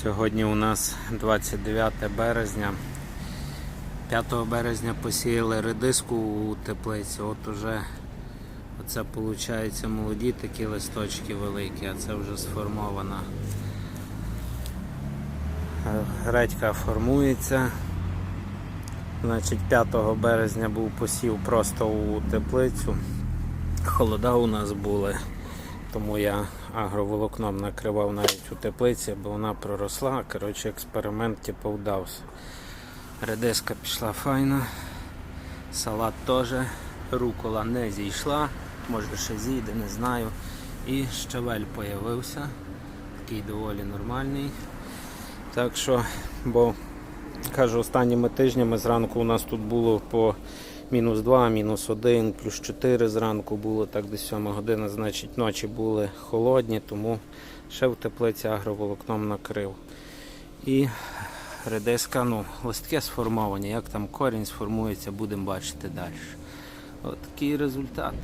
Сьогодні у нас 29 березня. 5 березня посіяли редиску у теплиці. От уже оце виходить молоді такі листочки великі, а це вже сформована. Гредька формується. Значить, 5 березня був посів просто у теплицю. Холода у нас були, тому я агроволокном накривав навіть у теплиці, бо вона проросла. Коротше, експеримент типу вдався. Редиска пішла файно, салат теж, рукола не зійшла, може ще зійде, не знаю. І щавель появився, такий доволі нормальний. Так що, бо кажу, останніми тижнями зранку у нас тут було по мінус 2, мінус 1, плюс 4 зранку було, так до 7 години, значить ночі були холодні, тому ще в теплиці агроволокном накрив. І редиска, ну, листки сформовані, як там корінь сформується, будемо бачити далі. От такий результат.